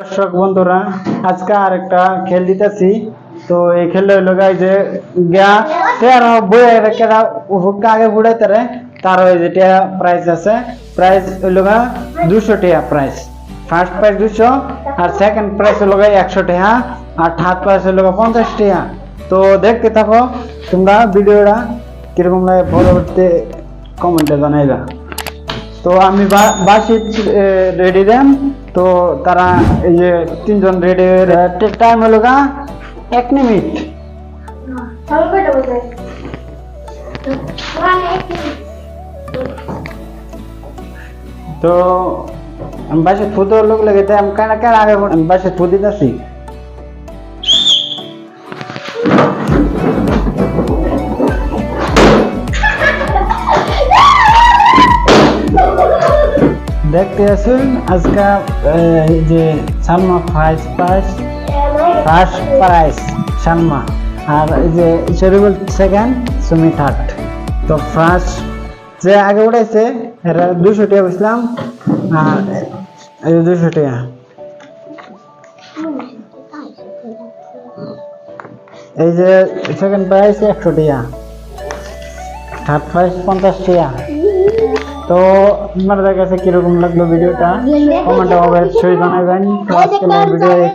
দর্শক বন্ধুরা, আজকে আর একটা খেল দিতেছি। তো এই খেল হইল গাই যে গা তেরো বইয়ে কেরা হুক্কা আগে বুড়াইতে রে। তার ওই যে টিয়া প্রাইস আছে। প্রাইস হইল গা দুশো টিয়া প্রাইস ফার্স্ট প্রাইস দুশো আর সেকেন্ড প্রাইস হলো গা একশো টিয়া, আর থার্ড প্রাইস হলো গা পঞ্চাশ টিয়া। তো দেখতে থাকো, তোমরা ভিডিওটা কীরকম লাগে, পরবর্তী কমেন্টে জানাইবা। তো আমি বাসি রেডি দেন। তো তারা এই যে তিনজন রেডি টাইম হলো গা এক মিনিট তো আমি বাসে ফুটো লোক লেগে আমি কেন কেন আগে বাসে ফু দেখতে আসুন আজকে যে Salma first prize first prize Salma. আর যে শরীফুল সেকেন্ড, সুমি থার্ড। তো ফার্স্ট যে আগে উঠেছে এরা দুশো টাকা বুঝলাম, আর দুশো টাকা। এই যে সেকেন্ড প্রাইস একশো টাকা, থার্ড প্রাইস পঞ্চাশ টাকা। তো আপনাদের কাছে কীরকম লাগল ভিডিওটা কমেন্টে অবশ্যই জানাবেন তো আজকের ভিডিও